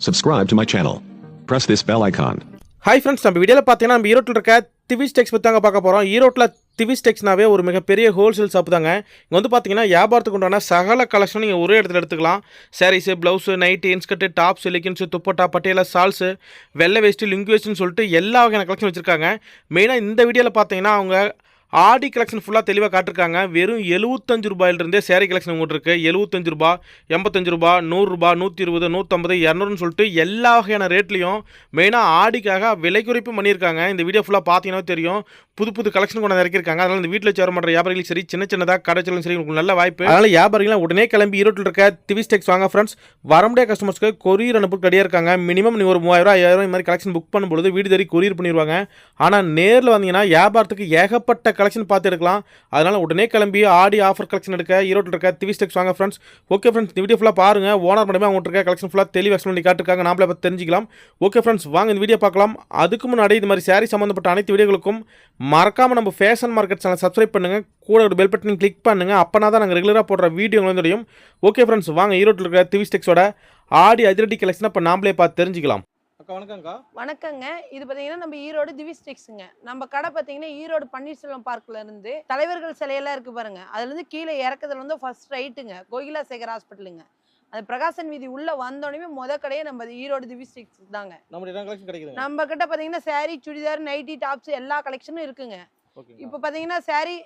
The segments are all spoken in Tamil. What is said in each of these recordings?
Subscribe to my channel. Press this bell icon. Hi friends, நம்ம வீடியோவில் பார்த்தீங்கன்னா நம்ம ஈரோட்டில் இருக்க திவிஸ் டெக்ஸ் பற்றி தாங்க பார்க்க போகிறோம் ஈரோட்டில் திவிஸ் டெக்ஸ்னாவே ஒரு மிகப்பெரிய ஹோல்சேல் ஷாப் தாங்க இங்கே வந்து பார்த்தீங்கன்னா வியாபாரத்துக்கு உண்டான சகல கலெக்ஷன் நீங்கள் ஒரே இடத்துல எடுத்துக்கலாம் sarees blouse nighty inskirt tops leggings dupatta Patiala shawls வெள்ளை வேஸ்ட்டு லிங்க் வேஸ்ட்டுன்னு சொல்லிட்டு எல்லா வகையான கலெக்ஷன் வச்சுருக்காங்க மெயினாக இந்த வீடியோவில் பார்த்தீங்கன்னா அவங்க ஆடி கலெக்ஷன் ஃபுல்லாக தெளிவாக காட்டிருக்காங்க. வெறும் எழுபத்தஞ்சு ரூபாயிலிருந்தே சேரீ கலெக்ஷன் உங்கள்கிட்ட இருக்குது எழுபத்தஞ்சு ரூபா எண்பத்தஞ்சு ரூபா நூறுரூபா நூற்றி இருபது நூற்றம்பது இரநூறுன்னு சொல்லிட்டு எல்லா வகையான ரேட்லையும் மெயினாக ஆடிக்காக விலை குறைப்பு பண்ணியிருக்காங்க. இந்த வீடியோ ஃபுல்லாக பார்த்தீங்கன்னா தெரியும். புது புது கலெக்ஷன் கொண்டு வந்து இறக்கிருக்காங்க அதனால் இந்த வீட்டில் சேர பண்ணுற வியாபாரிகளும் சரி சின்ன சின்னதாக கடைச்சலும் சரி உங்களுக்கு நல்ல வாய்ப்பு. அதனால் வியாபாரிகளும் உடனே கிளம்பி ஈரோட்டில் இருக்க திவிஸ் டெக்ஸ் வாங்க ஃப்ரெண்ட்ஸ் வர முடியாத கஸ்டமர்ஸ்க்கு கொரியர் அனுப்பு கடையாக இருக்காங்க. மினிமம் நீங்கள் ஒரு மூவாயிரம் ஐயாயிரம் இந்த மாதிரி கலெக்ஷன் புக் பண்ணும்பொழுது வீடு தேடி கொரியர் பண்ணிடுவாங்க ஆனால் நேரில் வந்தீங்கன்னா வியாபாரத்துக்கு ஏகப்பட்ட கலெக்ஷன் கலெக்ஷன் பார்த்து எடுக்கலாம் அதனால் உடனே கிளம்பி ஆடி ஆஃபர் கலெக்ஷன் எடுக்க ஈரோட்டில் இருக்க திவிஸ் வாங்க ஃப்ரெண்ட்ஸ் ஓகே ஃப்ரெண்ட்ஸ் இந்த வீடியோ ஃபுல்லாக பாருங்கள் ஓனர் மட்டுமே அவங்க இருக்க கலெக்ஷன் ஃபுல்லாக தெளிவாக எக்ஸ்பிளைன் பண்ணி காட்டிருக்காங்க. நாமளே பார்த்து தெரிஞ்சிக்கலாம். ஓகே ஃப்ரெண்ட்ஸ் வாங்க இந்த வீடியோ பார்க்கலாம். அதுக்கு முன்னாடி இது மாதிரி சாரீ சம்மந்தப்பட்ட அனைத்து வீடியோகளுக்கும் மறக்காமல் நம்ம ஃபேஷன் மார்க்கெட் சேனல் சப்ஸ்கிரைப் பண்ணுங்கள் கூட ஒரு பெல் பட்டன் கிளிக் பண்ணுங்கள் அப்போனா தான் நாங்கள் ரெகுலராக போடுற வீடியோ வந்து தெரியும். ஓகே ஃப்ரெண்ட்ஸ் வாங்க ஈரோட்டில் இருக்கிற திவி ஸ்டெக்ஸோட ஆடி அதிரடி கலெக்ஷன் இப்போ நாமளே பார்த்து தெரிஞ்சுக்கலாம். அக்கா வணக்கம்க்கா. வணக்கங்க. இது பாத்தீங்கன்னா நம்ம ஈரோடு திவிஸ்டிக்ஸுங்க நம்ம கடை பாத்தீங்கன்னா ஈரோடு பன்னீர்செல்வம் பார்க்ல இருந்து தலைவர்கள் சிலையெல்லாம் இருக்கு பாருங்க. அதுல இருந்து கீழே இறக்குறதுல வந்து ஃபர்ஸ்ட் ரைட்டுங்க கோகிலா சேகர் ஹாஸ்பிட்டலுங்க அது பிரகாசன் வீதி உள்ள வந்தோடனே முத கடையே நம்ம ஈரோடு திவிஸ்டிக்ஸ் தாங்க. நம்ம கிட்ட பாத்தீங்கன்னா saree சுடிதார் நைட்டி டாப்ஸ் எல்லா கலெக்ஷனும் இருக்குங்க. இப்போ பாத்தீங்கன்னா saree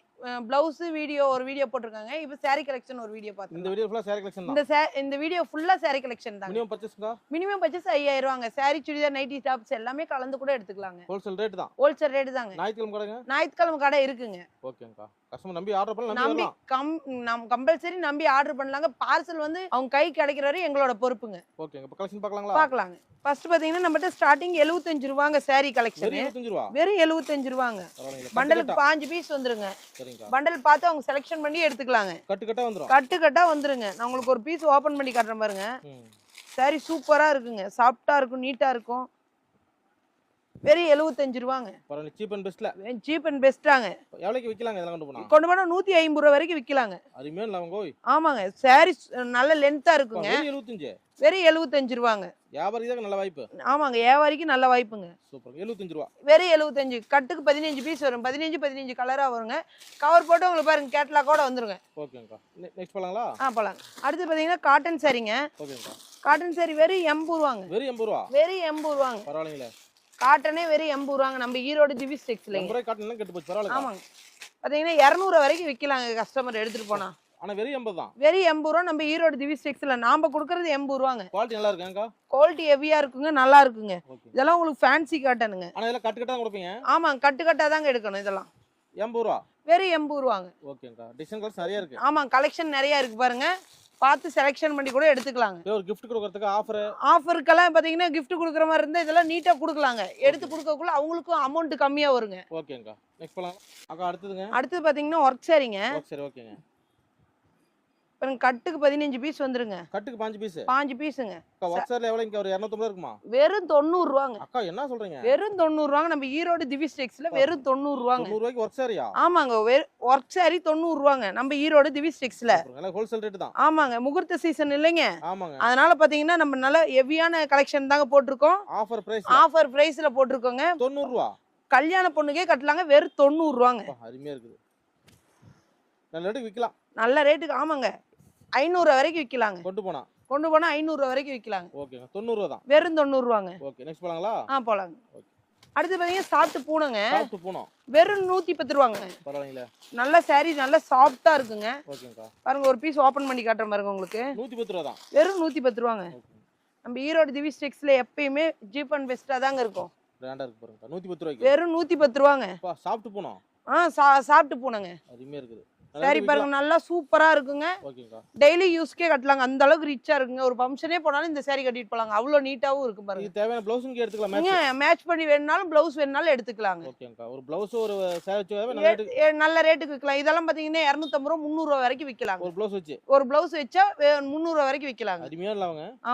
பிளவுஸ் வீடியோ ஒரு வீடியோ போட்டிருக்காங்க. இப்போ saree கலெக்ஷன் ஒரு வீடியோ இந்த பார்த்தோம் வீடியோ ஃபுல்லாக சாரி கலெக்ஷன் இந்த இந்த வீடியோ ஃபுல்லா saree கலெக்ஷன் தாங்க. மினிமம் பர்ச்சேஸ்க்கா மினிமம் பட்ஜெட் ஐயாயிரம் ரூபாங்க saree சுடிதார் நைட்டி டாப்ஸ் எல்லாமே கலந்து கூட எடுத்துக்கலாங்க. ஹோல்சேல் ரேட் தான்? ஹோல்சேல் ரேட்டு தாங்க. ஞாயிற்றுக்கிழமை கடைங்க? ஞாயிற்றுக்கிழமை கடை இருக்குங்க. ஓகேங்கக்கா கஸ்டமர் நம்பி ஆர்டர் பண்ணலாம் நம்பி கம் நம் கம்பல்சரி நம்பி ஆர்டர் பண்ணலாங்க. பார்சல் வந்து அவங்க கை கிடைக்கிற வரை எங்களோட பொறுப்புங்க. ஓகேங்க. இப்போ கலெக்ஷன் பார்க்கலாங்களா? பார்க்கலாங்க. ஃபர்ஸ்ட் பாத்தீங்கன்னா நம்மகிட்ட ஸ்டார்டிங் எழுபத்தஞ்சு ரூபாங்க saree கலெக்ஷன் வெறும் எழுபத்தஞ்சு ரூபாங்க. பண்டலுக்கு பாஞ்சு பீஸ் வந்துருங்க. பண்டல் பார்த்து அவங்க செலெக்ஷன் பண்ணி எடுத்துக்கலாங்க. கட்டு கட்டா வந்துடும் கட்டு கட்டா வந்துருங்க. நான் உங்களுக்கு ஒரு பீஸ் ஓபன் பண்ணி காட்டுறேன் பாருங்க. saree சூப்பரா இருக்குங்க. சாஃப்டா இருக்கும் நீட்டா இருக்கும். வெறும் எழுபத்தஞ்சு ரூபாங்க. பரவாயில்ல சீப் அண்ட் பெஸ்ட்ல சீப் அண்ட் பெஸ்ட்டாங்க எவ்வளோக்கு விற்கலாங்க இதெல்லாம் கொண்டு போனா? கொண்டு போனா நூத்தி ஐம்பது ரூபா வரைக்கும் விற்கலாங்க அருமையாக இல்லை அவங்க ஓய். ஆமாங்க. saree நல்ல லென்த்தா இருக்குங்க. எழுபத்தஞ்சு வெறும் எழுபத்தஞ்சு ரூபாங்க. வியாபாரி தான் நல்ல வாய்ப்பு? ஆமாங்க வியாபாரிக்கு நல்ல வாய்ப்புங்க. சூப்பர் எழுபத்தஞ்சு ரூபா. வெறும் எழுபத்தஞ்சு கட்டுக்கு பதினஞ்சு பீஸ் வரும். பதினஞ்சு பதினஞ்சு கலரா வருங்க. கவர் போட்டு உங்களுக்கு பாருங்க கேட்லாக்கோட வந்துருங்க. ஓகேங்கக்கா நெக்ஸ்ட் பண்ணலாங்களா ஆ போலாம். அடுத்து பாத்தீங்கன்னா காட்டன் சாரிங்க. ஓகேங்கக்கா காட்டன் சாரி வெறும் எண்பது ரூபாங்க. வெறும் எண்பது ரூபா? வெறும் எண்பது ரூபாங்க. பரவாயில்லைங்களே. காட்டனே வெறும் எண்பது ரூபாங்க. நம்ம ஈரோடு எண்பது ரூபாய் காட்டணும் கெட்டு போச்சு. பரவாயில்ல ஆமாங்க. பாத்தீங்கன்னா இரநூறு வரைக்கும் விற்கலாங்க கஸ்டமர் எடுத்துட்டு போனா. ஆனால் வெறும் எண்பது தான். வெறும் எண்பது ரூபா நம்ம ஈரோடு திவிஸ் டெக்ஸ்ல நாம கொடுக்கறது எண்பது ரூபாங்க. குவாலிட்டி நல்லா இருக்குங்கக்கா? குவாலிட்டி ஹெவியா இருக்குங்க நல்லா இருக்குங்க. இதெல்லாம் உங்களுக்கு ஃபேன்சி காட்டனுங்க ஆனால் இதெல்லாம் கட்டு கட்டா கொடுப்பீங்க? ஆமாங்க கட்டு கட்டா தாங்க எடுக்கணும் இதெல்லாம். எண்பது ரூபா? வெறும் எண்பது ரூபாங்க. ஓகேங்கக்கா டிசைன் கலர்ஸ் நிறைய இருக்கு. ஆமாம் கலெக்ஷன் நிறைய இருக்கு பாருங்க. பார்த்து செலெக்ஷன் பண்ணி கூட எடுத்துக்கலாங்க. ஒரு gift கொடுக்கறதுக்கு ஆஃபர் ஆஃபருக்கெல்லாம் பார்த்தீங்கன்னா gift கொடுக்குற மாதிரி இருந்தால் இதெல்லாம் நீட்டாக கொடுக்கலாங்க. எடுத்து கொடுக்கக்குள்ள அவங்களுக்கும் அமௌண்ட் கம்மியாக வருங்க. ஓகேங்கக்கா நெக்ஸ்ட் பண்ணலாம் அக்கா அடுத்ததுங்க? அடுத்து பார்த்தீங்கன்னா ஒர்க் சாரிங்க சரி ஓகேங்க பாருங்க கட்டுக்கு பதினஞ்சு பீஸ் வந்துருங்க. கட்டுக்கு பாஞ்சு பீஸ் பாஞ்சு பீஸுங்க அக்கா ஒர்க் சார்ல எவ்வளோ இங்கே ஒரு இரநூத்தம்பது இருக்குமா? வெறும் தொண்ணூறுரூவாங்க அக்கா என்ன சொல்றீங்க? வெறும் தொண்ணூறுரூவாங்க நம்ம ஈரோடு திவிஸ் டெக்ஸில் வெறும் தொண்ணூறு ரூபாய்க்கு ஒர்க் சாரியா ஆமாங்க ஒர்க் சாரி தொண்ணூறுரூவாங்க நம்ம ஈரோடு திவிஸ் டெக்ஸில் எல்லாம் ஹோல்சேல் ரேட்டு தான். ஆமாங்க முகூர்த்த சீசன் இல்லைங்க. ஆமாங்க. அதனால பார்த்தீங்கன்னா நம்ம நல்ல ஹெவியான கலெக்ஷன் தாங்க போட்டிருக்கோம். ஆஃபர் பிரைஸ் ஆஃபர் ப்ரைஸில் போட்டிருக்கோங்க. தொண்ணூறு ரூபா? கல்யாண பொண்ணுக்கே கட்டலாங்க வெறும் தொண்ணூறுரூவாங்க அப்பா, அருமையா இருக்குது. நல்ல ரேட்டுக்கு விற்கலாம் நல்ல ரேட்டுக்கு ஆமாங்க. ஐநூறு வரைக்கும் விற்கலாங்க கொண்டு போனா? கொண்டு போனால் ஐநூறு வரைக்கும் விற்கலாங்க ஓகேங்க. தொண்ணூறு தான். வெறும் தொண்ணூறுரூவாங்க ஓகே. நெக்ஸ்ட் போலாங்களா? ஆ போலாங்க. அடுத்து பார்த்தீங்கன்னா சாப்பிட்டு பூனைங்க. சாப்பிட்டு போனோம் வெறும் நூற்றி பத்து ரூபாங்க. பரவாயில்லைங்களே. நல்ல saree நல்ல சாஃப்டாக இருக்குங்க. ஓகேங்கக்கா பாருங்க ஒரு பீஸ் ஓப்பன் பண்ணி காட்டுற பாருங்க உங்களுக்கு. நூற்றி பத்து ரூபா தான். வெறும் நூற்றி பத்து ரூபாங்க. ஓகே. நம்ம ஈரோடு திவி ஸ்டெக்ஸில் எப்பயுமே ஜீப் அண்ட் பெஸ்ட்டாக தாங்க இருக்கும். இருக்கு பத்து ரூபாய்க்கு. வெறும் நூற்றி பத்து ரூபாங்க சாப்பிட்டு போனோம். ஆ சாப்பிட்டு பூனைங்க. அருமையா இருக்குது. சரி பாருங்க நல்லா சூப்பராக இருக்குங்க. டெய்லி யூஸ்க்கே கட்டலாங்க. அந்த அளவுக்கு ரிச்சா இருக்குங்க. ஒரு ஃபங்க்ஷனே போனாலும் இந்த saree கட்டிட்டு போலாங்க. அவ்வளோ நீட்டாவும் இருக்கு பாருங்க. தேவையான ப்ளவுஸுங்க எடுத்துக்கலாம் மேட்ச் பண்ணி வேணுனாலும் பிளவுஸ் வேணுனாலும் எடுத்துக்கலாங்க. ஒரு ப்ளவுஸ் ஒரு நல்ல ரேட்டுக்கு விற்கலாம் இதெல்லாம் பாத்தீங்கன்னா இரநூத்தம்பது ரூபா முந்நூறு ரூபா வரைக்கும் விற்கலாங்க ஒரு ப்ளவுஸ் வச்சு. ஒரு பிளவுஸ் வச்சா முந்நூறு ரூபா வரைக்கும் விற்கலாங்க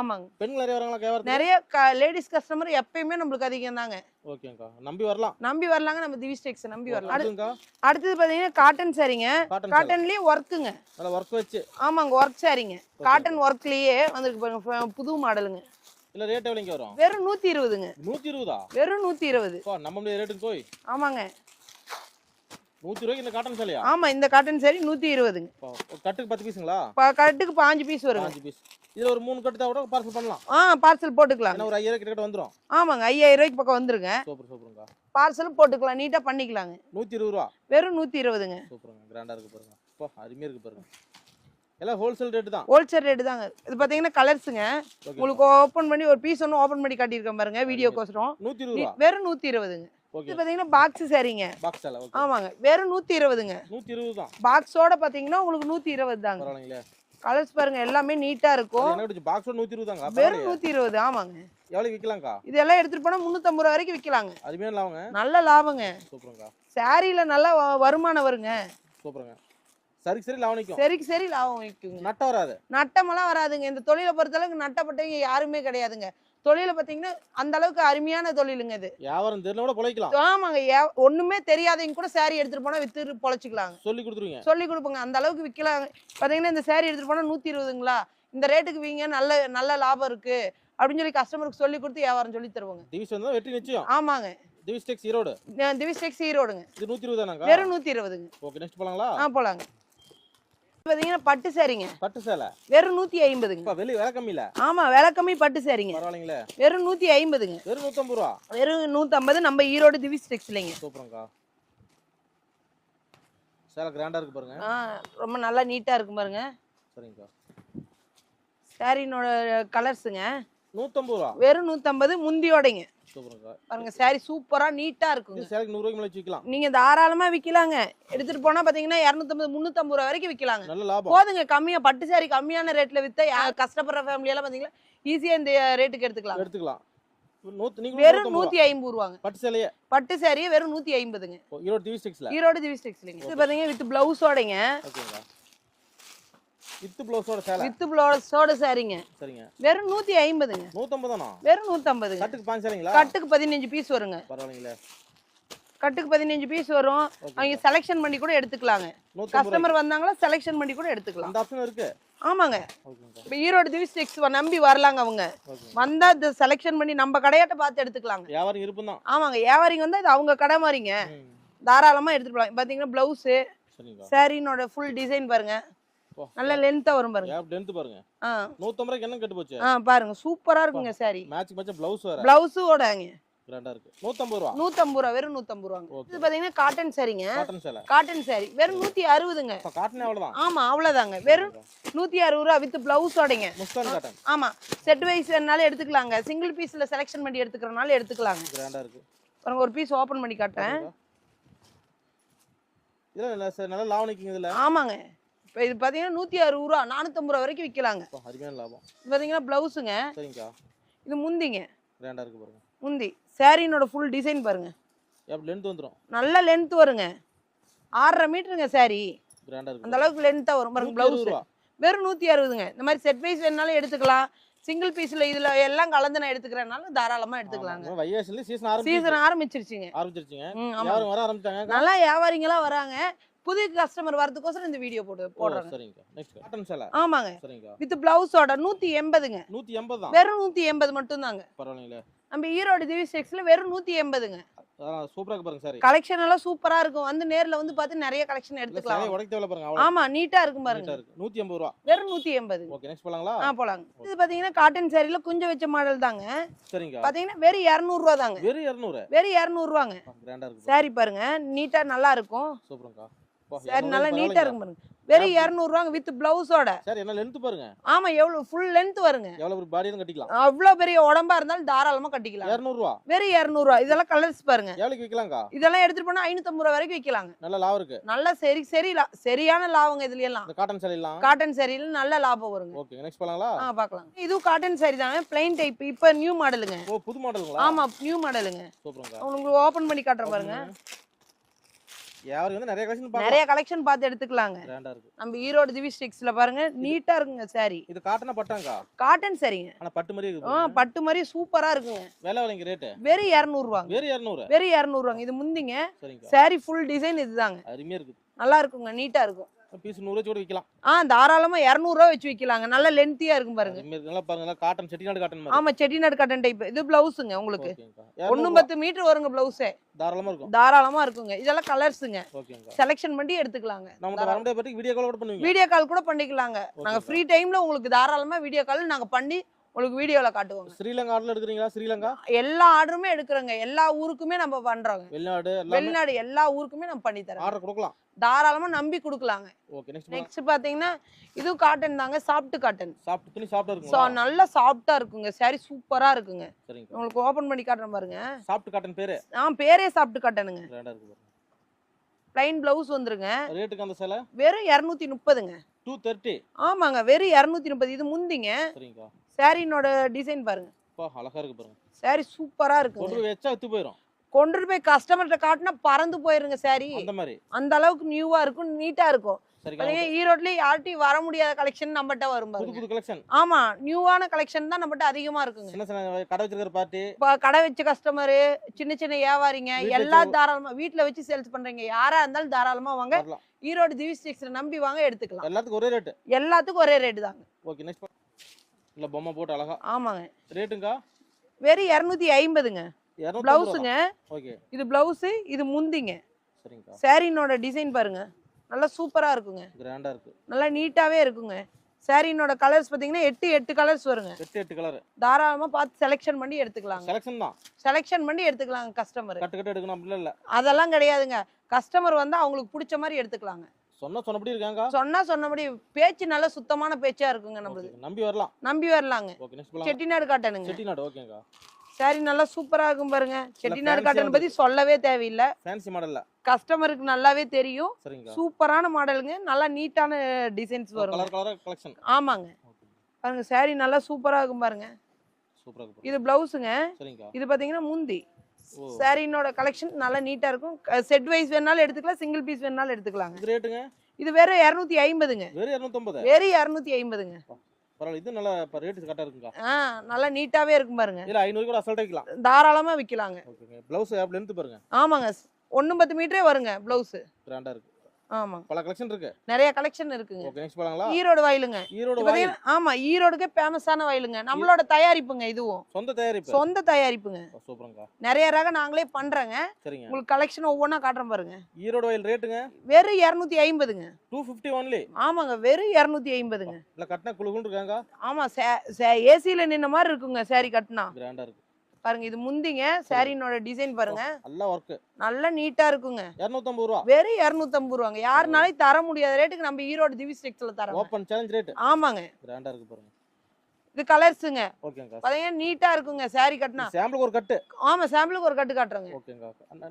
ஆமாங்க. பெண்கள் நிறைய நிறைய லேடிஸ் கஸ்டமர் எப்பயுமே நம்மளுக்கு அதிகம் தாங்க ஓகேங்கக்கா நம்பி வரலாம். நம்பி வரலாங்க நம்ம திவி ஸ்டெக்ஸ் நம்பி வரலாம். அடுத்தது பாத்தீங்கன்னா காட்டன் சாரிங்க. காட்டன் காட்டன்லயே ஒர்க்குங்க ஒர்க் வச்சு. ஆமாங்க ஒர்க் சாரிங்க காட்டன் ஒர்க்லயே வந்திருக்கு பாருங்க புது மாடலுங்க. இல்ல ரேட் எவ்வளோங்க வரும்? வெறும் நூத்தி இருபதுங்க. நூத்தி இருபதா? வெறும் நூத்தி இருபது. பா நம்ம ரேட்டுக்கு போய். ஆமாங்க. நூத்தி ரூபாய்க்கு இந்த காட்டன் சேலையா ஆமா இந்த காட்டன் பா, ஒரு கட்டுக்கு பத்து பீஸுங்களா ப- கட்டுக்கு பாஞ்சு பீஸ் வருங்க. அஞ்சு பீஸ் இதுல ஒரு மூணு கட்டு கூட பார்சல் பண்ணலாம். ஆ பார்சல் போட்டுக்கலாம். ஒரு ஐயாயிரம் கிட்ட வந்துரும். ஆமாங்க ஐயாயிரம் ரூபாய்க்கு பக்கம் வந்துருங்க. சூப்பர் சூப்பருங்க. பார்சலும் போட்டுக்கலாம் நீட்டா பண்ணிக்கலாங்க. நூத்தி இருபது ரூபா. வெறும் நூத்தி இருபதுங்க. சூப்பருங்க கிராண்டா இருக்கு பாருங்க. அப்பா அருமையா இருக்கு பாருங்க. எல்லாம் ஹோல்சேல் ரேட்டு தான். ஹோல்சேல் ரேட்டு தாங்க. இது பார்த்தீங்கன்னா கலர்ஸுங்க உங்களுக்கு ஓப்பன் பண்ணி ஒரு பீஸ் ஒன்று ஓப்பன் பண்ணி காட்டியிருக்கேன் பாருங்க வீடியோக்கோசரம் நூத்தி இருபது ரூபா. வெறும் நூற்றி இருபதுங்க. இது பார்த்தீங்கன்னா பாக்ஸ் சரிங்க. ஆமாங்க வெறும் நூற்றி இருபதுங்க. நூத்தி இருபது தான். பாக்ஸோட பார்த்தீங்கன்னா உங்களுக்கு நூற்றி இருபது தாங்க. கலர்ஸ் பாருங்க எல்லாமே நீட்டாக இருக்கும். பாக்ஸோட நூத்தி இருபது தாங்க வெறும் நூற்றி இருபது ஆமாங்க. எவ்வளவு விற்கலாம்க்கா இதெல்லாம் எடுத்துகிட்டு போனால் முந்நூற்றம்பது ரூபா வரைக்கும் விற்கலாங்க அருமையான லாபங்க? நல்ல லாபங்க. சூப்பருங்க சாரியில் நல்ல வருமானம் வருங்க. சூப்பருங்க. சரிக்கு சரி லாபம் நிற்கும் சரிக்கு சரி லாபம் விற்குங்க நட்டம் வராது. நட்டமெல்லாம் வராதுங்க. இந்த தொழிலை பொறுத்தளவுக்கு நட்டப்பட்டவங்க யாருமே கிடையாதுங்க. தொழிலை பார்த்தீங்கன்னா அந்த அளவுக்கு அருமையான தொழிலுங்க இது. வியாபாரம் தெரிஞ்ச கூட பிழைக்கலாம். ஆமாங்க ஒண்ணுமே தெரியாதவங்க கூட saree எடுத்துட்டு போனா வித்து பொழைச்சிக்கலாங்க. சொல்லி கொடுத்துருவீங்க. சொல்லி கொடுப்போங்க அந்த அளவுக்கு விற்கலாங்க பாத்தீங்கன்னா இந்த saree எடுத்துட்டு போனா நூத்தி இருபதுங்களா இந்த ரேட்டுக்கு வீங்க நல்ல நல்ல லாபம் இருக்கு. அப்படின்னு சொல்லி கஸ்டமருக்கு சொல்லி கொடுத்து வியாபாரம் சொல்லி தருவாங்க. திவிஸ் வந்தா வெற்றி நிச்சயம். ஆமாங்க. திவிஸ் டெக்ஸ் ஈரோடு. திவிஸ் டெக்ஸ் ஈரோடுங்க. இது நூத்தி இருபது தானாங்க வெறும் நூத்தி இருபதுங்க ஓகே நெக்ஸ்ட் போலாங்களா? ஆ போலாங்க. பாத்தீங்கன்னா பட்டு சாரிங்க. பட்டு சேலை? வெறும் நூத்தி ஐம்பதுங்க. வெளிய விலை கம்மியில? ஆமா விலை கம்மி பட்டு சாரிங்க. பரவாயில்லைங்களே. வெறும் நூத்தி ஐம்பதுங்க. வெறும் நூத்தம்பது ரூபா? வெறும் நூத்தம்பது நம்ம ஈரோடு திவிஸ் டெக்ஸ்லைங்க சூப்பருங்கக்கா. சேலை கிராண்டா இருக்கு பாருங்க. ஆ ரொம்ப நல்லா நீட்டா இருக்கும் பாருங்க. சரிங்கக்கா. சாரினோட கலர்ஸுங்க நூத்தம்பது ரூபா வெறும் நூத்தம்பது முந்தியோடைங்க. பாருங்க சாரி சூப்பரா நீட்டா இருக்குங்க. இது சேலைக்கு நூறு ரூபாய்க்கு மேலே வச்சுக்கலாம் நீங்க தாராளமா விக்கலாங்க. எடுத்துட்டு போனா பாத்தீங்கன்னா இரநூத்தம்பது முந்நூத்தம்பது ரூபா வரைக்கும் விக்கலாங்க. நல்ல லாபம். போதுங்க கம்மியா பட்டு சாரி கம்மியான ரேட்ல வித்தா கஷ்டப்படுற ஃபேமிலி எல்லாம் பாத்தீங்கன்னா ஈஸியா இந்த ரேட்டுக்கு எடுத்துக்கலாம். வெறும் நூத்தி ஐம்பது ரூபாங்க ரூபா. பட்டு சேலையே பட்டு வெறும் நூத்தி ஐம்பதுங்க. ஈரோடு இது பாத்தீங்கன்னா வித் பிளவுஸோடைங்க வித்து ப்ளவுஸோட சேலை. வித் பிளவுஸோட சாரிங்க. சரிங்க. வெறும் நூத்தி ஐம்பதுங்க. நூத்தம்பது தானா வெறும் நூத்தம்பதுங்க. கட்டுக்கு பாஞ்சு கட்டுக்கு பீஸ் வருங்க. பரவாயில்லைங்களே. கட்டுக்கு பதினஞ்சு பீஸ் வரும். அவங்க செலெக்ஷன் பண்ணி கூட எடுத்துக்கலாங்க. கஸ்டமர் வந்தாங்களா செலெக்ஷன் பண்ணி கூட எடுத்துக்கலாம். அந்த ஆப்ஷன் இருக்கு? ஆமாங்க. இப்போ ஈரோடு திவி ஸ்டிக்ஸ் நம்பி வரலாங்க அவங்க. வந்தா இந்த செலெக்ஷன் பண்ணி நம்ம கடையாட்ட பார்த்து எடுத்துக்கலாங்க. தான். ஆமாங்க. வியாபாரிங்க வந்தா இது அவங்க கடை மாதிரிங்க. தாராளமா எடுத்துட்டு போலாம். பாத்தீங்கன்னா பிளவுஸு சாரினோட ஃபுல் டிசைன் பாருங்க. நல்ல லென்த்தா வரும் பாருங்க. டென்த் பாருங்க? ஆ. நூத்தம்பது ரூபாய்க்கு என்ன கட்டு போச்சு? ஆ பாருங்க. சூப்பரா இருக்குங்க சாரி மேட்ச் மேட்ச் பிளவுஸ் வேற. பிளவுஸோடங்க கிராண்டா இருக்கு. நூத்தம்பது ரூபா? நூத்தம்பது ரூபா வெறும் நூத்தம்பது ரூபாங்க. ஓகே இது பாத்தீங்கன்னா காட்டன் சாரிங்க காட்டன் சேலை காட்டன் சாரி வெறும் நூத்தி அறுபதுங்க. இப்போ காட்டனே அவ்வளவுதான்? ஆமா அவ்வளவுதாங்க. வெறும் நூத்தி அறுபது ரூபா வித் பிளவுஸோடங்க முஸ்கான் காட்டன் ஆமா. செட் வைஸ் வேணாலும் எடுத்துக்கலாங்க. சிங்கிள் பீஸ்ல செலெக்ஷன் பண்ணி எடுத்துக்கிறனால எடுத்துக்கலாங்க. கிராண்டா இருக்கு. பாருங்க ஒரு பீஸ் ஓபன் பண்ணி காட்டுறேன். இதுல நல்ல லாபம் நிக்குங்க இதுல? ஆமாங்க. இது பார்த்தீங்கன்னா நூற்றி அறுபது ரூபா நானூற்றம்பது ரூபா வரைக்கும் விற்கலாங்க லாபம். இது பார்த்தீங்கன்னா ப்ளவுஸுங்க. சரிங்கக்கா. இது முந்திங்க. பாருங்க. முந்தி. சாரீனோட ஃபுல் டிசைன் பாருங்க. லென்த் நல்ல லென்த் வருங்க. ஆறரை மீட்டருங்க சாரி. அந்த அளவுக்கு லென்த்தாக வரும் பாருங்க ப்ளவுஸ். வெறும் நூற்றி அறுபதுங்க. இந்த மாதிரி செட் வைஸ் வேணாலும் எடுத்துக்கலாம். சிங்கிள் பீஸில் இதில் எல்லாம் கலந்து நான் எடுத்துக்கிறனால தாராளமாக எடுத்துக்கலாங்க. சீசன் சீசன் ஆரம்பிச்சிருச்சுங்க. ஆரம்பிச்சிருச்சுங்க. நல்லா வியாபாரிங்களா வராங்க. புது கஸ்டமர் வரதுக்கோசரம் இந்த வீடியோ போட்டு போடுறாங்க. சரிங்கக்கா நெக்ஸ்ட் காட்டன் சேலை ஆமாங்க. சரிங்கக்கா வித் பிளவுஸோட நூற்றி எண்பதுங்க. நூத்தி எண்பது தான். வெறும் நூற்றி எண்பது மட்டும்தாங்க. பரவாயில்லைங்களே. நம்ம ஈரோடு திவி செக்ஸ்ல வெறும் நூத்தி எண்பதுங்க. அதான் சூப்பரா இருக்கு பாருங்க சாரி கலெக்ஷன் எல்லாம் சூப்பரா இருக்கும். வந்து நேர்ல வந்து பார்த்து நிறைய கலெக்ஷன் எடுத்துக்கலாம். உடைக்க தேவையில்ல பாருங்க ஆமா நீட்டா இருக்கும் பாருங்க. நூத்தி எண்பது ரூபா. வெறும் நூத்தி எண்பது. ஓகே நெக்ஸ்ட் போலாங்களா? ஆ போலாங்க. இது பாத்தீங்கன்னா காட்டன் சாரில குஞ்சம் வச்ச மாடல் தாங்க. சரிங்கக்கா பாத்தீங்கன்னா வெறும் இரநூறுவா தாங்க வெறும் இரநூறு. வெறும் கிராண்டா இருக்கு சாரி பாருங்க. நீட்டா நல்லா இருக்கும். சூப்பருங்கக்கா அப்பா, சாரி 200 நல்லா நீட்டா. இருக்கும் பாருங்க. வெறும் இரநூறுவாங்க வித் பிளவுஸோட சார் என்ன லென்த் பாருங்க. ஆமா எவ்வளவு ஃபுல் லென்த் வருங்க. எவ்வளவு ஒரு பாடியும் கட்டிக்கலாம். அவ்வளவு பெரிய உடம்பா இருந்தாலும் தாராளமா கட்டிக்கலாம். இருநூறு ரூபா வெறும் இரநூறுவா. இதெல்லாம் கலர்ஸ் பாருங்க. எவ்வளவுக்கு விற்கலாம்க்கா இதெல்லாம் எடுத்துட்டு போனா ஐநூத்தம்பது ரூபா வரைக்கும் விற்கலாங்க நல்ல லாபம் இருக்கு. நல்ல சரி சரி சரியான லாபங்க இதுல எல்லாம் காட்டன் சேலை எல்லாம் காட்டன் சாரியில நல்ல லாபம் வருங்க. ஓகே நெக்ஸ்ட் போலாங்களா? ஆ பார்க்கலாம் இதுவும் காட்டன் சாரி தாங்க. பிளைன் டைப் இப்போ நியூ மாடலுங்க ஓ புது மாடலுங்களா ஆமா நியூ மாடலுங்க சூப்பருங்கக்கா உங்களுக்கு ஓபன் பண்ணி காட்டுறேன் பாருங்க. நிறைய கலெக்ஷன் பார்க்கலாம். நிறைய கலெக்ஷன் பார்த்து எடுத்துக்கலாங்க. நம்ம ஈரோடு திவி ஸ்டிக்ஸ்ல பாருங்க நீட்டா இருக்குங்க சாரி இது காட்டனா பட்டாங்கா? காட்டன் சாரிங்க ஆனா பட்டு மாதிரி ஆ பட்டு மாதிரி சூப்பரா இருக்குங்க. விலை விலைங்க ரேட்டு வெறும் இது முந்திங்க. சாரி ஃபுல் டிசைன் இதுதாங்க. அருமையா இருக்கு நல்லா இருக்குங்க நீட்டா இருக்கும். பீஸ் நூறு கூட விற்கலாம் ஆ தாராளமா இரநூறுவா வச்சு விற்கலாங்க நல்ல லென்த்தியா இருக்கும் பாருங்க. நல்லா பாருங்க. காட்டன் செட்டிநாடு காட்டன் மாதிரி. ஆமா செட்டிநாடு காட்டன் டைப் இது பிளவுஸுங்க உங்களுக்கு. ஒண்ணு. பத்து மீட்டர் வருங்க பிளவுஸே தாராளமா இருக்கும். தாராளமா இருக்குங்க. இதெல்லாம் கலர்ஸுங்க செலெக்ஷன் பண்ணி எடுத்துக்கலாங்க. வீடியோ கால் கூட பண்ணுவீங்க. வீடியோ கால் கூட பண்ணிக்கலாங்க. நாங்க. ஃப்ரீ டைம்ல உங்களுக்கு தாராளமா வீடியோ கால் நாங்க பண்ணி உங்களுக்கு வீடியோல காட்டுவோங்க. ஸ்ரீலங்கா ஆர்டர் எடுக்கிறீங்களா? ஸ்ரீலங்கா? எல்லா ஆர்டருமே எடுக்கிறோங்க. எல்லா ஊருக்குமே நம்ம பண்றோங்க. வெளிநாடு வெளிநாடு எல்லா ஊருக்குமே நம்ம பண்ணி தரோம் ஆர்டர் கொடுக்கலாம். தாராளமா நம்பி கொடுக்கலாங்க. ஓகே நெக்ஸ்ட் பாத்தீங்கன்னா இதுவும் காட்டன் தாங்க சாஃப்ட் காட்டன் சாப்பிட்டு துணி நல்லா சாஃப்டா இருக்குங்க. Saree சூப்பரா இருக்குங்க. உங்களுக்கு ஓபன் பண்ணி காட்டுறேன் பாருங்க. சாப்பிட்டு காட்டன் பேரு? ஆ பேரே சாஃப்ட் காட்டனுங்க இருக்கு பிளைன் பிளவுஸ் வந்துருங்க. ரேட்டுக்கு அந்த சேலை? வெறும் இரநூத்தி முப்பதுங்க டூ தேர்ட்டி ஆமாங்க வெறும் இரநூத்தி முப்பது இது முந்திங்க. சாரினோட டிசைன் பாருங்க. அழகா இருக்கு பாருங்க. Saree சூப்பரா போய் வச்சா வித்து போயிடும் கொண்டுட்டு போய் கஸ்டமர்கிட்ட காட்டினா பறந்து போயிருங்க saree. அந்த மாதிரி. அந்த அளவுக்கு நியூவா இருக்கும் நீட்டா இருக்கும். பாத்தீங்க ஈரோட்லயே யார்ட்டையும் வர முடியாத கலெக்ஷன் நம்மகிட்ட வரும் புது கலெக்ஷன் ஆமா நியூவான கலெக்ஷன் தான் நம்மகிட்ட அதிகமா இருக்குங்க. கடை வச்சிருக்கிற பார்ட்டி இப்ப கடை வச்ச கஸ்டமரு சின்ன சின்ன வியாபாரிங்க எல்லா தாராளமா வீட்ல வச்சு சேல்ஸ் பண்றீங்க. யாரா இருந்தாலும் தாராளமா வாங்க. ஈரோடு திவி ஸ்டேக்ஸ்ல நம்பி வாங்க எடுத்துக்கலாம். எல்லாத்துக்கும் ஒரே ரேட்டு எல்லாத்துக்கும் ஒரே ரேட்டு தாங்க. ஓகே நெக்ஸ்ட் இல்ல பொம்மை போட்டு அழகா. ஆமாங்க. ரேட்டுங்கா வெறும் இரநூத்தி ஐம்பதுங்க. பிளவுஸுங்க. இது பிளவுஸ் இது முந்திங்க. சாரினோட டிசைன் பாருங்க. நல்லா சூப்பரா இருக்குங்க. கிராண்டா இருக்கு. நல்லா நீட்டாவே இருக்குங்க. சாரினோட கலர்ஸ் பாத்தீங்கன்னா எட்டு எட்டு கலர்ஸ் வருங்க. எட்டு எட்டு கலர். தாராளமா பார்த்து செலெக்ஷன் பண்ணி எடுத்துக்கலாங்க. செலெக்ஷன் தான். செலெக்ஷன் பண்ணி எடுத்துக்கலாங்க கஸ்டமர் கட்டு கட்டு எடுக்கணும் அப்படிலாம் இல்ல அதெல்லாம் கிடையாதுங்க. கஸ்டமர் வந்து அவங்களுக்கு பிடிச்ச மாதிரி எடுத்துக்கலாங்க. சொன்ன சொன்னபடி இருக்காங்க சொன்னா சொன்னபடி பேச்சு நல்ல சுத்தமான பேச்சா இருக்குங்க Okay, நம்பி வரலாம். நம்பி வரலாங்க. செட்டிநாடு காட்டனுங்க செட்டிநாடு ஓகேங்கா சாரி நல்லா சூப்பரா இருக்கும் பாருங்க. செட்டிநாடு காட்டன் பத்தி சொல்லவே தேவையில்லை. ஃபேன்சி மாடல்ல கஸ்டமருக்கு நல்லாவே தெரியும். சூப்பரான மாடலுங்க நல்லா நீட்டான டிசைன்ஸ் வரும் ஆமாங்க. பாருங்க சாரி நல்லா சூப்பரா இருக்கும் பாருங்க. இது பிளவுஸுங்க இது பாத்தீங்கன்னா முந்தி. சாரினோட கலெக்ஷன் நல்லா நீட்டா இருக்கும். செட் வைஸ் வேணாலும் எடுத்துக்கலாம் சிங்கிள் பீஸ் வேணாலும் எடுத்துக்கலாங்க. இது வெறும் இரநூத்தி ஐம்பதுங்க. வெறும் இரநூத்தி ஐம்பதுங்க. பரவாயில்ல. இது நல்லா இப்போ கரெக்டாக இருக்குங்கா ஆ நல்லா நீட்டாவே இருக்கும் பாருங்க. இல்ல ஐநூறு கூட அசல்ட்டாக வைக்கலாம் தாராளமா விற்கலாங்க ஓகேங்க. ப்ளவுஸ் லென்த் பாருங்க? ஆமாங்க. ஒன்று பத்து மீட்டரே வருங்க பிளவுஸ் கிராண்டா இருக்கு. பல கலெக்ஷன் இருக்கு. நிறைய கலெக்ஷன் இருக்குங்க. ஓகே நெக்ஸ்ட் போலாங்களா ஈரோடு வயலுங்க. ஈரோடு வாயில். ஆமா ஈரோடுக்கே ஃபேமஸான வயலுங்க. நம்மளோட தயாரிப்புங்க இதுவும். சொந்த தயாரிப்பு. சொந்த தயாரிப்புங்க. நிறைய ரகம் நாங்களே பண்றோங்க. சரிங்க. உங்களுக்கு கலெக்ஷன் ஒவ்வொன்றா காட்டுறேன் பாருங்க. ஈரோடு வயல் ரேட்டுங்க? வெறும் இரநூத்தி ஐம்பதுங்க. டூ ஃபிஃப்டி ஒன்லி ஆமாங்க வெறும் இரநூத்தி ஐம்பதுங்க. இல்லை கட்டினா குழுகுன்னு இருக்காங்க ஆமா ஏசியில நின்ன மாதிரி இருக்குங்க saree கட்டினா. கிராண்டா இருக்கு. பாருங்க இது முந்திங்க சாரினோட டிசைன் பாருங்க. நல்லா ஒர்க்கு நல்லா நீட்டா இருக்குங்க. இரநூத்தம்பது ரூபா. வெறும் இரநூத்தம்பது ரூபாங்க. யாருனாலையும் தர முடியாத ரேட்டுக்கு நம்ம ஈரோடு திவி ஸ்டெக்ஸ்ல தரோம் ஓப்பன் சேலஞ்ச் ரேட் ஆமாங்க கிராண்டா இருக்கு பாருங்க. இது கலர்ஸுங்க பாத்தீங்கன்னா நீட்டா இருக்குங்க saree கட்டினா. சாம்பிளுக்கு ஒரு கட்டு. ஆமா சாம்பிளுக்கு ஒரு கட்டு காட்டுறேங்க.